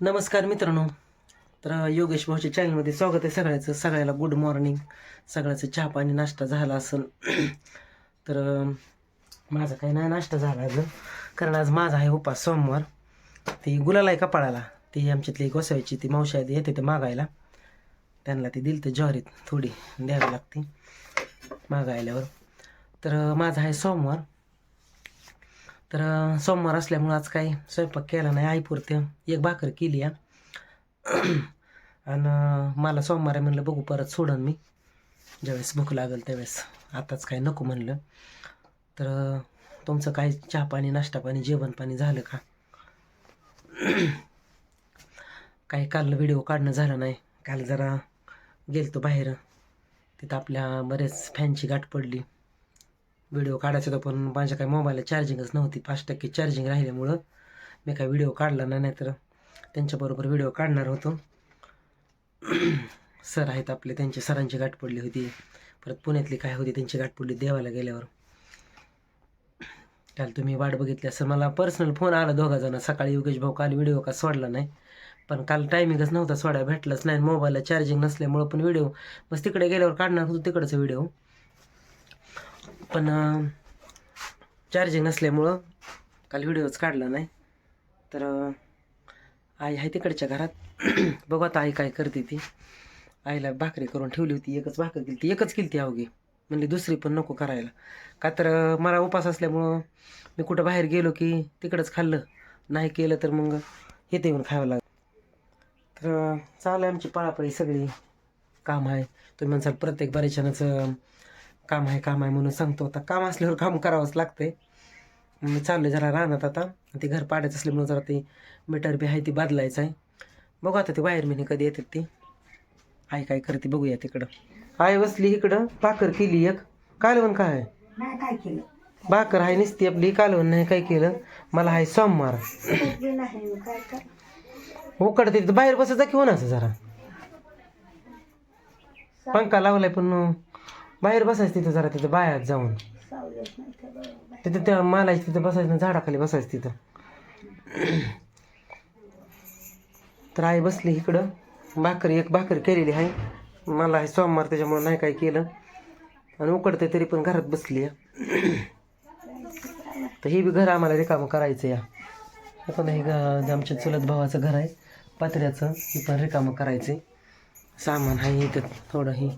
नमस्कार मित्रांनो. तर योगेश भाऊच्या चॅनलमध्ये स्वागत आहे सगळ्याचं. सगळ्याला गुड मॉर्निंग सगळ्याचं चहा पाणी नाश्ता झाला असेल. तर माझा काही नाही नाश्ता झाला अजून. कारण आज माझा आहे उपास सोमवार. ती गुलाला आहे कपाळाला ती आमच्यातली गोसावीची ती मावशी आहे येते ते मागायला. त्यांना ती दिली तर ज्वारीत थोडी द्यावी लागते मागायल्यावर. तर माझा आहे सोमवार. तर सोमवार असल्यामुळं आज काही स्वयंपाक केला नाही. आईपुरते एक भाकर केली आणि मला सोमवार आहे म्हणलं बघू परत सोडन मी. ज्यावेळेस भूक लागेल त्यावेळेस. आताच काय नको म्हणलं. तर तुमचं काही चहा पाणी नाश्ता पाणी जेवण पाणी झालं का? काही काल व्हिडिओ काढणं झालं नाही. काल जरा गेलतो बाहेर. तिथं आपल्या बरेच फॅनची गाठ पडली. व्हिडिओ काढायचा होता पण माझ्या काही मोबाईलला चार्जिंगच नव्हती. पाच टक्के चार्जिंग राहिल्यामुळं मी काही व्हिडिओ काढला नाही नाहीतर त्यांच्याबरोबर व्हिडिओ काढणार होतो. सर आहेत आपले त्यांच्या सरांची गाठ पडली होती. परत पुण्यातली काय होती त्यांची गाठ पडली देवाला गेल्यावर. काल तुम्ही वाट बघितली असं मला पर्सनल फोन आला दोघा जण सकाळी योगेश भाऊ काल व्हिडिओ का सोडला नाही. पण काल टायमिंगच नव्हता सोडा भेटलाच नाही. मोबाईलला चार्जिंग नसल्यामुळं पण व्हिडिओ बस तिकडे गेल्यावर काढणार होतो तिकडचा व्हिडिओ पण चार्जिंग नसल्यामुळं काल व्हिडिओच काढला नाही. तर आई आहे तिकडच्या घरात. बघू आता आई काय करते ती. आईला भाकरी करून ठेवली होती. एकच भाकर केली ती. एकच केली ती अवघी. म्हणली दुसरी पण नको करायला. का तर मला उपास असल्यामुळं मी कुठं बाहेर गेलो की तिकडंच खाल्लं. नाही केलं तर मग येते येऊन खावं लागलं. तर चालू आहे आमची पळापळी सगळी. काम आहे. तुम्ही म्हणसाल प्रत्येक बरेचशाचं काम आहे काम आहे म्हणून सांगतो. आता काम असल्यावर काम करावंच लागतंय. मी चाललोय जरा राहणार आता. ते घर पाडायचं असल्यामुळं जरा ते मीटर बी आहे ती बदलायचं आहे. बघू आता ते बाहेर मी कधी येतात ती. आई काय करते बघूया तिकडं. आई बसली इकडं. भाकर केली एक. कालवण काय आहे? नाही काय केलं? भाकर आहे नुसती आपली. कालवण नाही काय केलं? मला आहे सोमवार. नाही काय कर? उकडते. तिथं बाहेर बसायचं की असं जरा. पंखा लावलाय पण. बाहेर बसायचं तिथं जरा तिथं बाहेर जाऊन. नाही तिथं त्या मालाची तिथं बसायचं झाडाखाली बसायचं तिथं. तर आई बसली इकडं. भाकरी एक भाकरी केलेली आहे. मला आहे सोमवार त्याच्यामुळे नाही काय केलं. आणि उकडते तरी पण घरात बसली आहे. तर ही बी घर आम्हाला रिकामं करायचं या हे पण हे ग- आमच्या चुलत भावाचं घर आहे पात्र्याचं हे पण रिकामं करायचं सामान आहे इथं थोडं हे.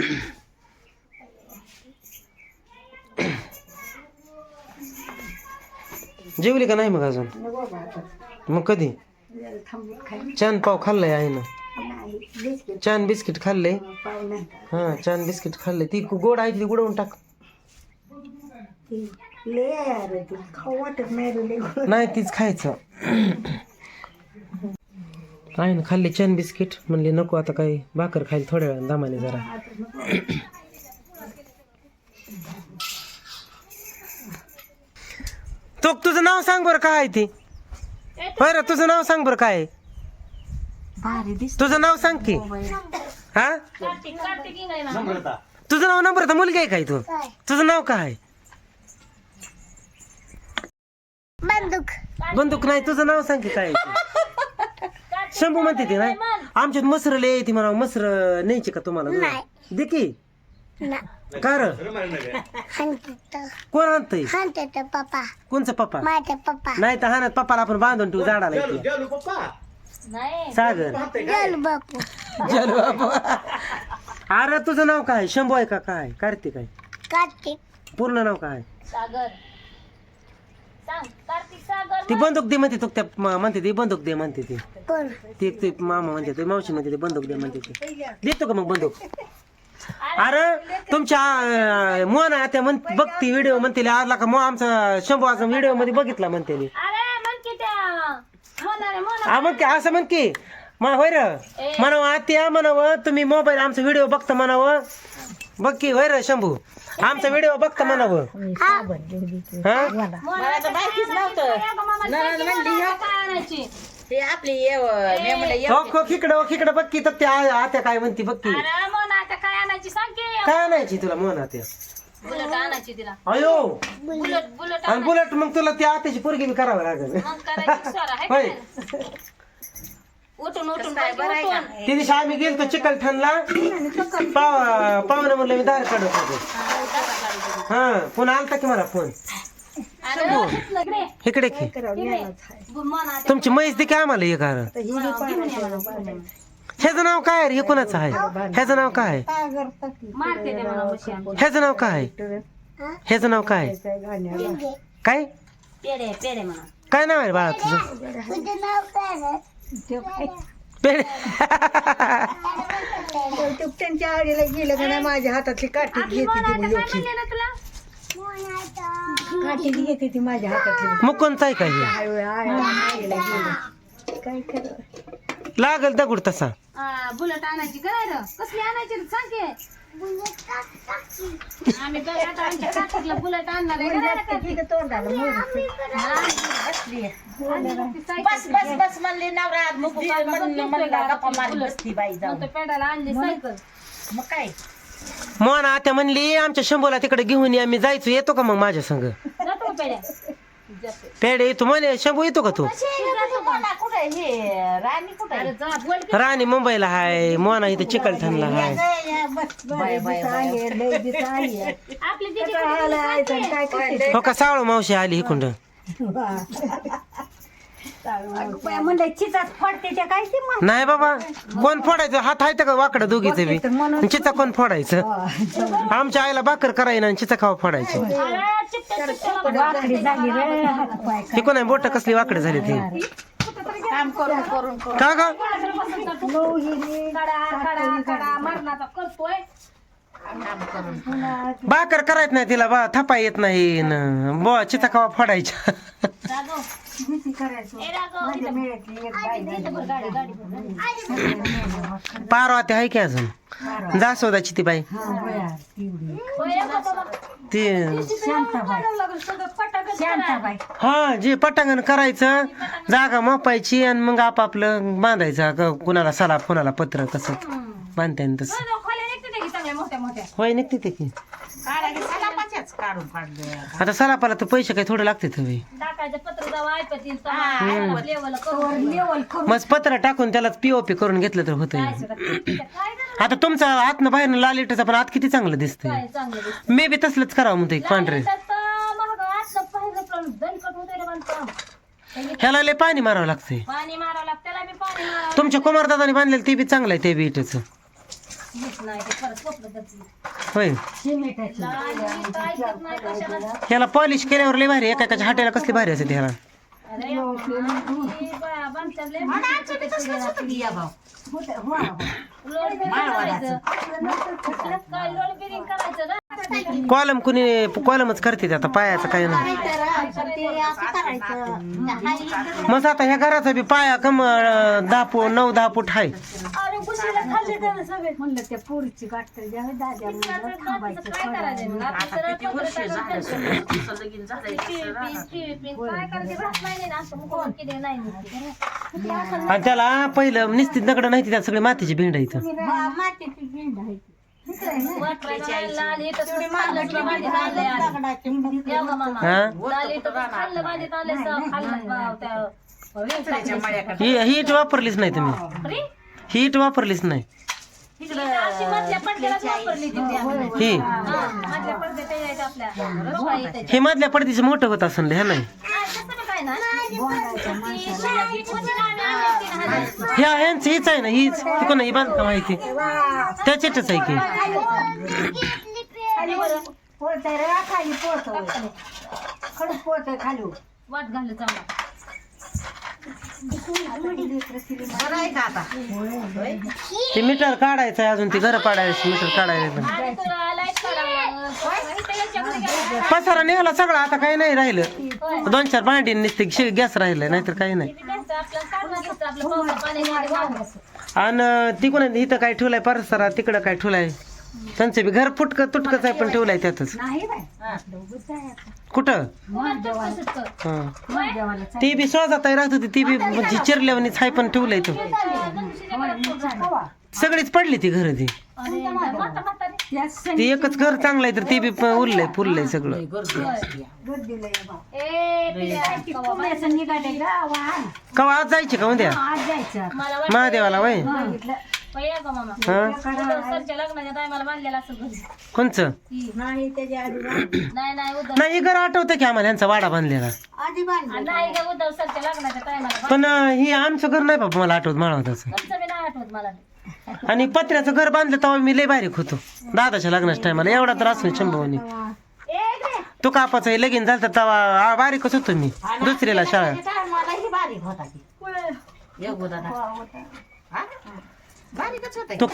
जेवली का नाही मग अजून. मग कधी? छान पाव खाल्लाय आहे ना. छान बिस्किट खाल्ले हां छान बिस्किट खाल्ले ती गोड आहे ती गुडवून टाक. नाही तीच खायचं. आहे ना खाल्ली छान बिस्किट. म्हणले नको आता काही भाकर खायला थोड्या वेळा दामाने जरा. तो तुझं नाव सांग बरं काय आहे ती? बरं तुझं नाव सांग बरं काय आहे? भारी दिस तुझं नाव सांग की. हा? तुझं नाव नंबर मुलगी आहे काय तू? तुझं नाव काय बंदूक. बंदूक नाही तुझं नाव सांग की काय. शंभू म्हणते ते नाही आमच्यात मसर लय येते म्हणा मसर न्यायची का तुम्हाला? दे की. का र? कोण आणतंय पप्पा. कोणचं पप्पा? माझे पप्पा. नाही तर हाणत पप्पाला आपण बांधून ठेवू झाडाला इथे. सागर. जल बापू. जल बाबा अरे तुझं नाव काय? शंभू आहे का काय? कार्तिक आहे. कार्तिक. पूर्ण नाव काय? सागर. ती बंदूक दे म्हणते तो त्या म- म्हणते ती बंदूक दे म्हणते ती. कोण? ती एक ते मामा म्हणते ते मावशी म्हणते ते बंदूक दे म्हणते ती. देतो का मग बंदूक? अरे तुमच्या अं, मोना त्या म्हण बघती व्हिडिओ म्हणते आला का मग आमचा शंभू असं व्हिडिओमध्ये बघितला म्हणते. अरे म्हण की त्या हा मग असं म्हण की. मग होय र. म्हणावं आत्या म्हणावं तुम्ही मोबाईल आमचा व्हिडिओ बघता म्हणावं. बघ की होय र शंभू. आमचा व्हिडिओ बघता म्हणावं हा? ते आपली हो खो खिकडं हो खिकडं बघ की तर त्या आत्या काय म्हणते बघ की. आता काय आणायची सांग की काय आणायची तुला म्हण आत्या? बुलेट आणायची तिला अयो. बुलेट बुलेट आणि बुलेट मग तुला त्या आत्याची पोरगी बी करावं लागेल. मग करायची स्वरा आहे का होय. नाही? उठून उठून ते दिवशी आम्ही गेलतो चिकलठाणला पाव पाहुणे म्हणलं मी दार काढत होतो हा पुन्हा आलता की मला फोन? अरे, इकडे. इकडे. की. तुमची म्हैस दे की आम्हाला हे कारण ह्याचं नाव काय रे? हे कोणाचं आहे? ह्याचं नाव काय? आहे? मारते ते. ह्याचं नाव काय? आहे? ह्याचं नाव काय? आहे? काय पेढे पेढे म्हणा. काय नाव आहे बाळा तुझं? पेढे त्यांच्या आडीला गेलं का नाही माझ्या हातातली काठी घेते ती ना तुला काठी घेते ती माझ्या हातातली मग कोणचं आहे काय गेलं काय लागल दगड तसा. बुलट आणायची काय कसली आणायची? सांगे सांग आम्ही बघ आता आमच्या बुलेट आणणार आहे. बस बस बस म्हणली नवरा मुकू काय म्हणलं म्हणला गप्पा मारी बसती बाई जाऊन. मग तो पेडाला आणली सायकल. मग काय? मोना आता म्हणली आमच्या शंभूला तिकडे घेऊन ये आम्ही जायचो येतो का मग माझ्या संग? जातो का पेड्या जातो. पेढे येतो म्हणे शंभू येतो का तू? मोना कुठे हे? राणी कुठे अरे जा बोल की. राणी मुंबईला हाय मोना इथं चिकलठाणला हाय. आपली दिदी? हो का सावळ मावशी आली इकुंड? म्हणलं चिचाच फडते त्या काय ते मग? नाही बाबा कोण फोडायचं? हात आहे का वाकडं दोघीच बी? चिचा कोण फोडायचं? आमच्या आईला भाकर करायला आणि चिचा खावा फोडायची. अरे, चिपट्या चिपट्याला वाकडी झाली रे. हात पाय ही कोण बोट कसली वाकडे झाली ती? काम करून करून करून. का ग? लोहिनी कडा कडा कडा मरणाचा करतोय. भाकर करायच नाही तिला बा थापा येत नाही. न बो चिचा खावा फोडायच्या. पारवा आहे की अजून? जासोदाची ती बाई. बाबा. ती शांताबाई. शांताबाई. हा जे पटांगण करायचं जागा मापायची आणि मग आपापलं बांधायचं. क- कुणाला सला कुणाला पत्र कसं बांधता येईल तसं. मोठ्या होय निघते ते की. काढून काढलं आता सलापाला तर पैसे काही थोडे लागते तुम्ही टाकायचं पत्र जावं ऐकतील लेवल करून लेवल करून. मग पत्र टाकून त्याला पीओपी करून घेतलं तर होतं काय? आता तुमचं आतनं बाहेर लाल इटाचं पण आत किती चांगलं दिसतंय काय चांगलं दिसतं. मी बी तसलंच करावं म्हणतो एक पांढरे त्यात, अं, महाग आतलं पाहिलं पण दणकट होतंय रे बांधकाम. ह्याला लय पाणी मारावं लागतंय पाणी मारावं लागतं त्याला बी पाणी मारावं तुमच्या कुमारदादाने बांधलेलं ते बी चांगलं आहे ते बी इटाचं लागत नाही ते परत कोपरं त्याचं. होय ऐकत नाही कशाला. ह्याला पॉलिश केल्यावर लय भारी एका एकाच्या हाटेला कसली भारी असते ह्याला हे ना? कॉलम कुणी कॉलमच करते आता पायाचं काय नाही मग आता ह्या घराचा बी पाया कम दहा फूट नऊ दहा फूट आहे अरे, कुशीला खाल्ले त्यानं सगळे. म्हणलं त्या पोरीची गाठ तर द्या दाद्या म्हणलं त्याचं थांबायचं काय करायचं? मग? आपण सरळ कोपऱ्यात टाकून खायचं. लगीन झालंय पिळी, पिळी, पिळी, पिळी. काय करायचं? राहत नाही ना, असं मुकवून केलेलं नाही ना. आणि त्याला पहिलं निस्तीत दगड नाही त्यात सगळे मातीची भिंड आहे इथं. मातीची भिंड आहे ती. हा? ही ही इट वापरलीच नाही तुम्ही. ही इट वापरलीच नाही. ही हा, मधल्या. हे मधल्या पडदीचं मोठं होत ह्या नाही. हा, तसं बी काय ना. ती शिळ्याची कोणी नाणी आणली तीन हजार. ह्या ह्यांचं हीच आहे ना हीच. ही कोण ही बांधकाम आहे ती. त्याच्यातच आहे की. खाली रे खाली खाली वाट चांगला बरं आहे का आता ते मीटर काढायचं आहे अजून ती घर पाडायची मीटर काढायचं पसारा निघाला सगळं आता काही नाही राहिलं. दोन चार भांडी निसते गॅस राहिलं नाहीतर काही नाही. आणि तिकडून इथं काय ठेवलाय परसरा तिकडं काय ठेवलाय? त्यांचं बी घर फुटक तुटकच आहे पण ठेवलाय त्यातच. नाही बाय दोघंच आहे आता. कुठं? हा. ती बी स्वजात राहत होती ती बी म्हणजे चिरल्यावानीच पण ठेवलंय तो. कोण? सगळीच पडली ती घर ती. ते एकच घर चांगलं आहे तर ते बी उरलंय पुरलंय सगळं. कवा आज जायचे का उद्या? आज जायचं. मला वाटतं महादेवाला वय हा. कोणचं? नाही त्याच्या आधी बांधली. नाही नाही उद्धव. नाही हे घर आठवतं की आम्हाला यांचा वाडा बांधलेला. पण हे आमचं घर नाही बाबा मला आठवत नाही आठवत मला. आणि पत्र्याचं घर बांधलं तेव्हा मी लय बारीक होतो. दादाच्या लग्नाच्या टायमाला एवढा त्रास होईल शंभवनी तो कापाचा लगीन झालं तेव्हा बारीकच होतो मी दुसरीला शाळा. तो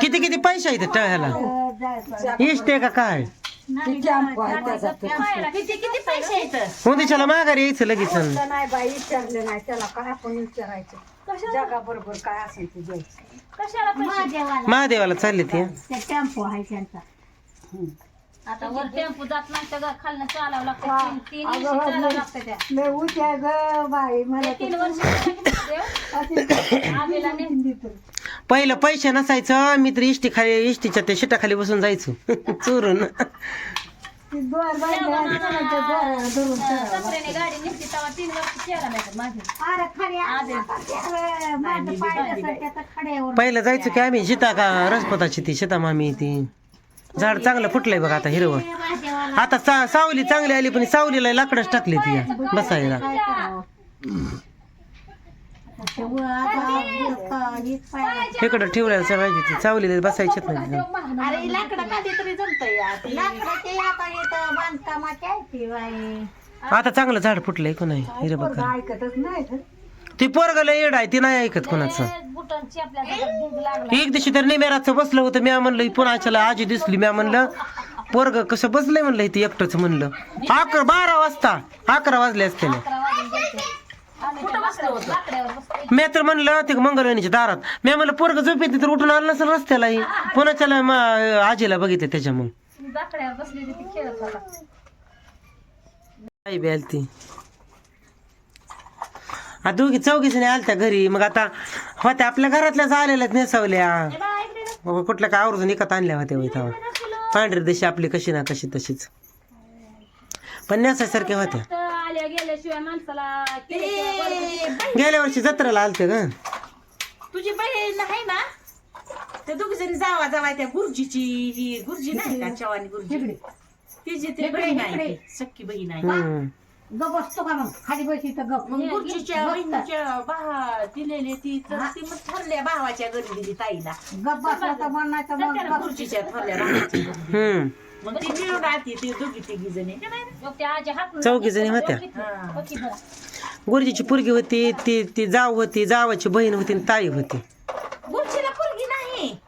किती किती पैसे आहेत त्या ह्याला? इष्ट आहे का काय? किती किती पैसे येत उद्याच्याला माघारी यायचं लगेच. नाही बाई विचारलं नाही. त्याला काय आपण विचारायचं? जगा बरोबर काय असेल ते द्यायचं कशाला पैसे? महादेवाला चालले ते. टेम्पो आहे त्यांचा. आता वर टेम्पो जात नाही तर खालनं चालावं लागतं. तीन तीन वर्ष चालावं लागतं त्या. लय उच्या ग बाई मला तीन वर्ष आम्हीला नाही पहिलं पैसे नसायचं मी तर इष्टी खाली इष्टीच्या त्या शिटाखाली बसून जायचो. चोरून. ती दोर बांधली धरून सपरेने गाडी निघते तेव्हा तीन वर्ष केला नाही माझे. अरे खड्या माझं पाय कसं त्याचं खड्यावर पहिलं जायचो की आम्ही सीता का? रसपताची ती सीता मामी ती. झाड चांगलं फुटलंय बघा आता हिरवं. आता सा सावली चांगली आली पण सावलीला लाकडच टाकली ती. बसायला. इकडं ठेवलेलं सगळ्याची ती सावलीला बसायचीच नाही आता. इथं बांधकामाचे आहे ती बाई. आता चांगलं झाड फुटलंय कोण हिरवं पोरगं ऐकतच ती पोरगाला येड आहे ती नाही ऐकत कोणाचं. बुटांची आपल्या दूध लागला. एक दिवशी तर निमेराचं बसलं होतं मी म्हणलं पुन्हा आजी दिसली. मी म्हणलं पोरग कसं बसलंय? म्हणलं इथे एकटंच. म्हणलं अकरा बारा वाजता. अकरा वाजले असते ना अकरा वाजून आम्ही त्या मी तर म्हणलं ते मंगलवाणीच्या दारात. मी म्हणलं पोरग झोपेत तर उठून आलं नसेल रस्त्यालाही. पुण्याच्याला म- आजीला बघितलं बसली होती ती खेळत होता. आई बी आलती आ दोघी चौघीच नाही आलत्या घरी. मग आता होत्या आपल्या घरातल्याच आलेल्याच नेसवल्या. बाबा कुठल्या काय आवरून विकत आणल्या होत्या तेव्हा. पांढरी देशी आपली कशी ना कशी तशीच. पण नेसायसारख्या होत्या. गेल्या वर्षी जत्रेला आलते का तुझी बहीण आहे ना? ते दोघी जणी जावा जावा त्या गुरुजीची ही गुरुजी नाही का? चव्हाणी गुरुजी. तिची ती बहीण आहे सख्खी बहीण आहे. गप बसतो का मग? खाली बस इथं गप. मग गुरुजीच्या बहिणीच्या भावा दिलेली ती तर ती मग ठरल्या भावाच्या घरी दिली ताईला. गप बसला तर म्हणायचं मग गुरुजीच्या ठरल्या भावाच्या घरी. हम्म. मग ती मिळून राहते ती दोघी तिघी जणी मग आजी होत्या. हा. गुरुजीची पुरगी होती ती ती जाव होती जावाची बहीण होती आणि ताई होती. गुरुजीला पोरगी नाही.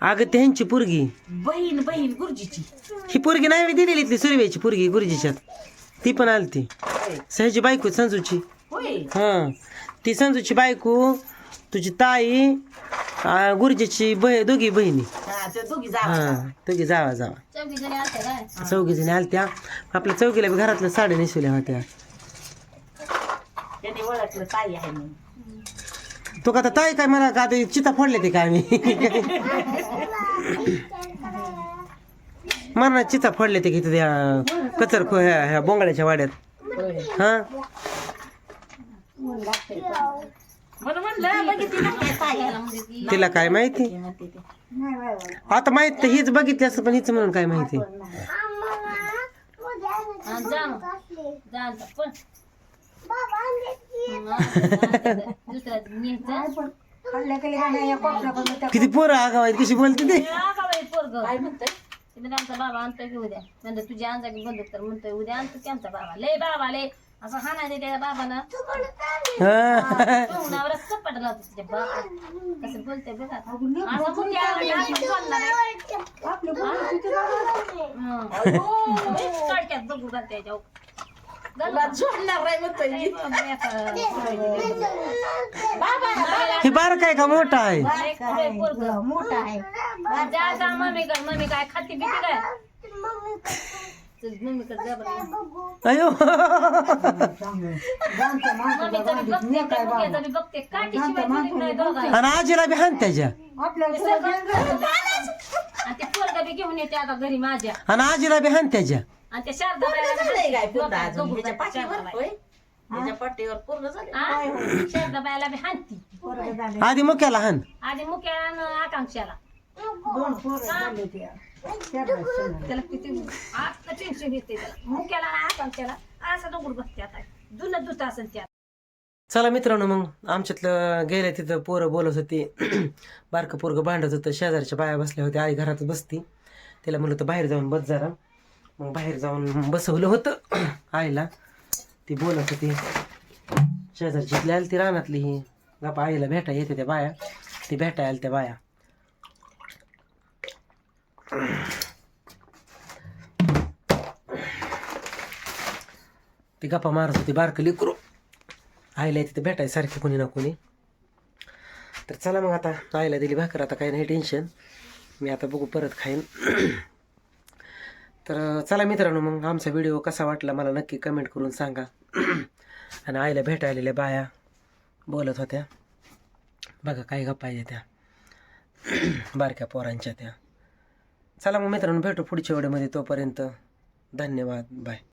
अगं त्यांची पुरगी. बहीण बहीण गुरुजीची. ही पुरगी नाही मी दिलेली इथली सुरवेची पुरगी गुरुजीच्यात. ती पण आलती. होय. सहजी बायको संजूची. होय. हां. ती संजूची बायको तुझी ताई गुरुजीची बह दोघी बहिणी. हा त्या दोघी जावा. हां जावा जावा. चौघी जणी आलत्या आपल्या चौघीला बी घरातल्या साड्या नेसवल्या होत्या. तो का आता ताई काय मला का आता चिता फोडले ते काय मी? मरणा चिता फोडले ते किती त्या कचर खो- ह्या ह्या बोंगळ्याच्या वाड्यात. हा? तिला काय माहिती. आता माहीत तर हीच बघितली असं पण हिच म्हणून काय माहिती? हा, किती पोरं आगाव आहेत कशी बोलते ते? पोरग काय म्हणतोय ते म्हणजे आमचा बाबा आणतोय की उद्या म्हणजे तुझी आणजा की बंदूक तर म्हणतोय उद्या आणतो की आमचा बाबा लय बाबा लय असं हाणायचं त्या बाबानं हा. तोंडावर लावतो तुझ्या बाबा कसं बोलते बघा असं. हं. लय कडक्यात बघू घालते त्याच्यावर. तुला झोडणार नाही म्हणतोय मी. हे बार काय का मोठा आहे लय कुठे पोरगं. मोठा आहे जा जा मम्मीकडे मम्मी काय खाती पिती काय चल, मम्मीकडे जा बरं अयो जाणत्या माणसाचा मम्मीचं बी बांधीत बघते मी काय बाबा. मुलग्याचं बी बघते काठी शिवाय नाही दोघा आणि आजीला बी हाण त्याच्या आपल्याला सगळं आणि ते पोरग बी घेऊन येते आता घरी माझ्या आणि आजीला बी हान त्याच्या आणि त्या शारदा पोरगं झालंय काय अजून ह्याच्या पाठीवर? शारदा होय? ह्याच्या पाठीवर पूर्ण झाले बाई. शारदा बायला बी हानती पोरं झाले. आधी मुक्याला हान आधी मुख्याला आकांक्षाला. दोन पोरं झाले ते शरणाचं. त्याला किती आता टेन्शन येते त्याला मुख्याला आणि आकांक्षाला असं दोघड बसते आता. जुनं दुत असेल त्या चला मित्रांनो मग आमच्यातलं गेले तिथं पोरं बोलत होती. बारकं पोरगं भांडत होतं. शेजारच्या बाया बसल्या होत्या. आई घरात बसती. तिला म्हणलं होतं बाहेर जाऊन बस जरा. मग बाहेर जाऊन बसवलं होतं. आईला. ती बोलत होती शेजारची आली ती रानातली ही. गप्पा आईला भेटा येते त्या बाया. ती भेटा आल्या त्या बाया. ती गप्पा मारत होती बारकं लिकरू. आईला येते भेटाय सारखी कोणी ना कोणी. तर चला मग आता आईला दिली भाकर आता काही नाही टेन्शन. मी आता बघू परत खाईन. तर चला मित्रांनो मग आमचा व्हिडिओ कसा वाटला मला नक्की कमेंट करून सांगा. आणि आईला भेटायलेल्या बाया बोलत होत्या बघा काय गप्पा आहे त्या. बारक्या पोरांच्या त्या. चला मग मित्रांनो भेटू पुढच्या व्हिडिओमध्ये तोपर्यंत. धन्यवाद. बाय